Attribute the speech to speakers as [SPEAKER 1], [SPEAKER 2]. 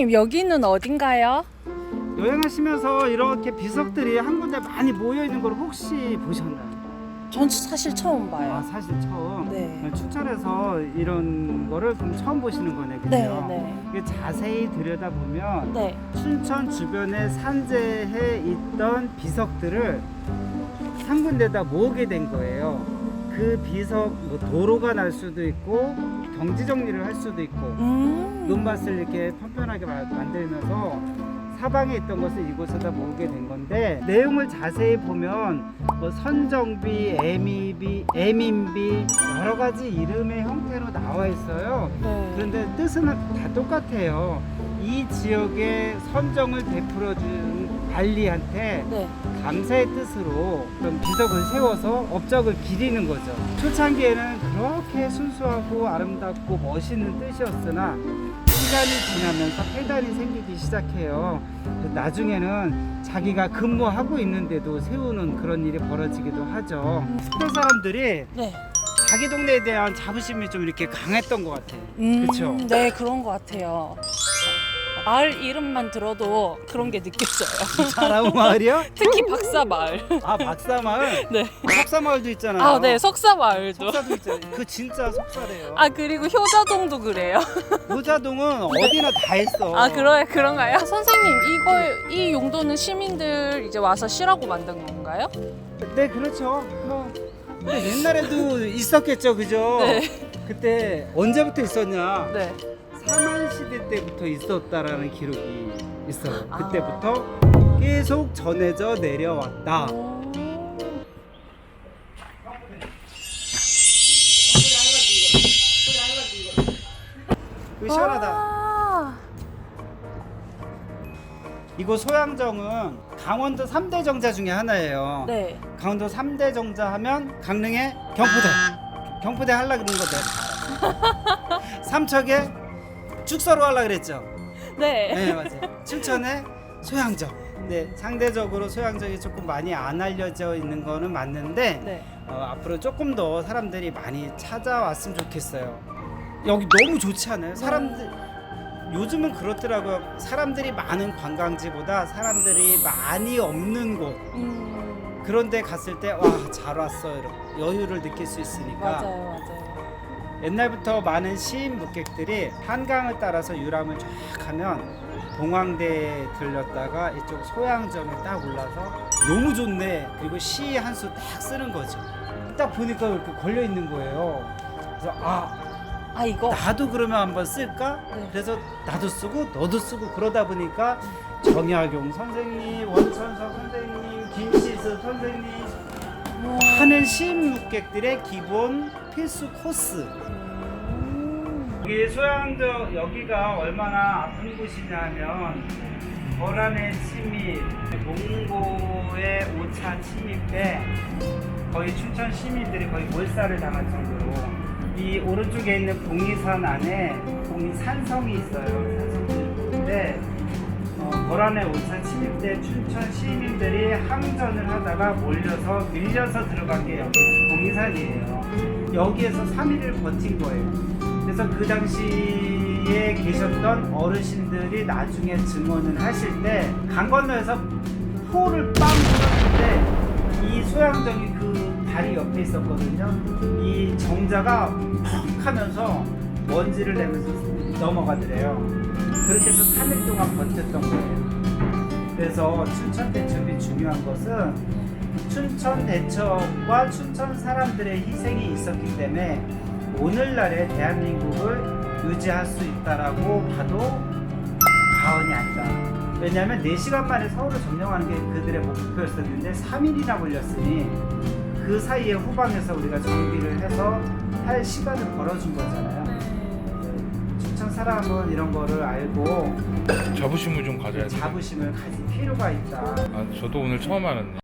[SPEAKER 1] 선생님 여기는 어딘가요?
[SPEAKER 2] 여행하시면서 이렇게 비석들이 한 군데 많이 모여 있는 걸 혹시 보셨나요?
[SPEAKER 1] 전 사실 처음
[SPEAKER 2] 아
[SPEAKER 1] 봐요.
[SPEAKER 2] 사실 처음
[SPEAKER 1] 네.
[SPEAKER 2] 추천해서 이런 거를 그럼 처음 보시는 거네, 그죠?
[SPEAKER 1] 네, 네.
[SPEAKER 2] 이게 자세히 들여다 보면
[SPEAKER 1] 네.
[SPEAKER 2] 춘천 주변에 산재해 있던 비석들을 한 군데다 모으게 된 거예요. 그 비석 뭐 도로가 날 수도 있고 경지 정리를 할 수도 있고
[SPEAKER 1] 음.
[SPEAKER 2] 논밭을 이렇게 편편하게 마- 만들면서 사방에 있던 것을 이곳에다 모으게 된 건데 내용을 자세히 보면 뭐 선정비, 애미비, 애민비 여러 가지 이름의 형태로 나와 있어요.
[SPEAKER 1] 네.
[SPEAKER 2] 그런데 뜻은 다 똑같아요. 이 지역의 선정을 베풀어준 관리한테
[SPEAKER 1] 네.
[SPEAKER 2] 감사의 뜻으로 그런 비석을 세워서 업적을 기리는 거죠. 초창기에는 그렇게 순수하고 아름답고 멋있는 뜻이었으나 시간이 지나면서 폐단이 생기기 시작해요. 나중에는 자기가 근무하고 있는데도 세우는 그런 일이 벌어지기도 하죠. 그런 사람들이
[SPEAKER 1] 네.
[SPEAKER 2] 자기 동네에 대한 자부심이 좀 이렇게 강했던 것 같아요.
[SPEAKER 1] 음,
[SPEAKER 2] 그쵸?
[SPEAKER 1] 네, 그런 것 같아요. 마을 이름만 들어도 그런 게 느껴져요.
[SPEAKER 2] 자라우 마을이요?
[SPEAKER 1] 특히 박사 마을.
[SPEAKER 2] 아 박사 마을?
[SPEAKER 1] 네.
[SPEAKER 2] 석사 마을도 있잖아요.
[SPEAKER 1] 아, 네, 석사 마을도.
[SPEAKER 2] 석사도 있잖아요. 그 진짜 석사래요.
[SPEAKER 1] 아, 그리고 효자동도 그래요.
[SPEAKER 2] 효자동은 어디나 다 있어.
[SPEAKER 1] 아, 그러, 그런가요? 선생님, 이거, 이 용도는 시민들 이제 와서 쉬라고 만든 건가요?
[SPEAKER 2] 네, 그렇죠. 뭐 근데 옛날에도 있었겠죠, 그죠?
[SPEAKER 1] 네.
[SPEAKER 2] 그때 언제부터 있었냐?
[SPEAKER 1] 네.
[SPEAKER 2] 시대 때부터 있었다라는 기록이 있어요.
[SPEAKER 1] 아.
[SPEAKER 2] 그때부터 계속 전해져 내려왔다. 시원하다.
[SPEAKER 1] 와.
[SPEAKER 2] 이곳 소양정은 강원도 3대 정자 중에 하나예요.
[SPEAKER 1] 네.
[SPEAKER 2] 강원도 3대 정자 하면 강릉의 경포대. 경포대 하려 그러는 거 내가 다 알아. 삼척에 축서로 하려 그랬죠.
[SPEAKER 1] 네.
[SPEAKER 2] 네, 맞아요. 춘천에 소양정. 네, 상대적으로 소양정이 조금 많이 안 알려져 있는 거는 맞는데
[SPEAKER 1] 네.
[SPEAKER 2] 어, 앞으로 조금 더 사람들이 많이 찾아왔으면 좋겠어요. 여기 너무 좋지 않아요? 사람들 요즘은 그렇더라고요. 사람들이 많은 관광지보다 사람들이 많이 없는 곳
[SPEAKER 1] 음,
[SPEAKER 2] 그런데 갔을 때 와 잘 왔어 이런 여유를 느낄 수 있으니까
[SPEAKER 1] 맞아요, 맞아요.
[SPEAKER 2] 옛날부터 많은 시인 묵객들이 한강을 따라서 유람을 쫙 하면 봉황대에 들렸다가 이쪽 소양점에 딱 올라서 너무 좋네 그리고 시 한 수 딱 쓰는 거죠 딱 보니까 이렇게 걸려 있는 거예요 그래서 아
[SPEAKER 1] 아, 이거.
[SPEAKER 2] 나도 그러면 한번 쓸까
[SPEAKER 1] 네.
[SPEAKER 2] 그래서 나도 쓰고 너도 쓰고 그러다 보니까 정약용 선생님 원천석 선생님 김시수 선생님. 하는 시인 묵객들의 기본 필수 코스
[SPEAKER 1] 음.
[SPEAKER 2] 여기 소양저 여기가 얼마나 아픈 곳이냐면 거란의 침입, 몽고의 5차 침입 때 거의 춘천 시민들이 거의 몰살을 당할 정도로 이 오른쪽에 있는 봉이산 안에 봉이산성이 있어요. 산성인데 5차 침입 때 춘천 시민들이 항전을 하다가 몰려서 밀려서 들어간 게 여기 봉이산이에요. 여기에서 3일을 버틴 거예요. 그래서 그 당시에 계셨던 어르신들이 나중에 증언을 하실 때 강 건너에서 포를 빵 쏘았는데 이 소양정이 그 다리 옆에 있었거든요. 이 정자가 퍽 하면서 먼지를 내면서 넘어가더래요. 그렇게 해서 3일 동안 버텼던 거예요. 그래서 춘천 대첩이 중요한 것은 춘천 대첩과 춘천 사람들의 희생이 있었기 때문에 오늘날의 대한민국을 유지할 수 있다라고 봐도 과언이 아니다. 왜냐하면 4시간 만에 서울을 점령하는 게 그들의 목표였었는데 3일이나 걸렸으니 그 사이에 후방에서 우리가 정비를 해서 할 시간을 벌어준 거잖아요. 춘천 사람은 이런 거를 알고
[SPEAKER 3] 자부심을 좀 가져야 돼.
[SPEAKER 2] 자부심을 가질 필요가 있다.
[SPEAKER 3] 아, 저도 오늘 처음 알았네.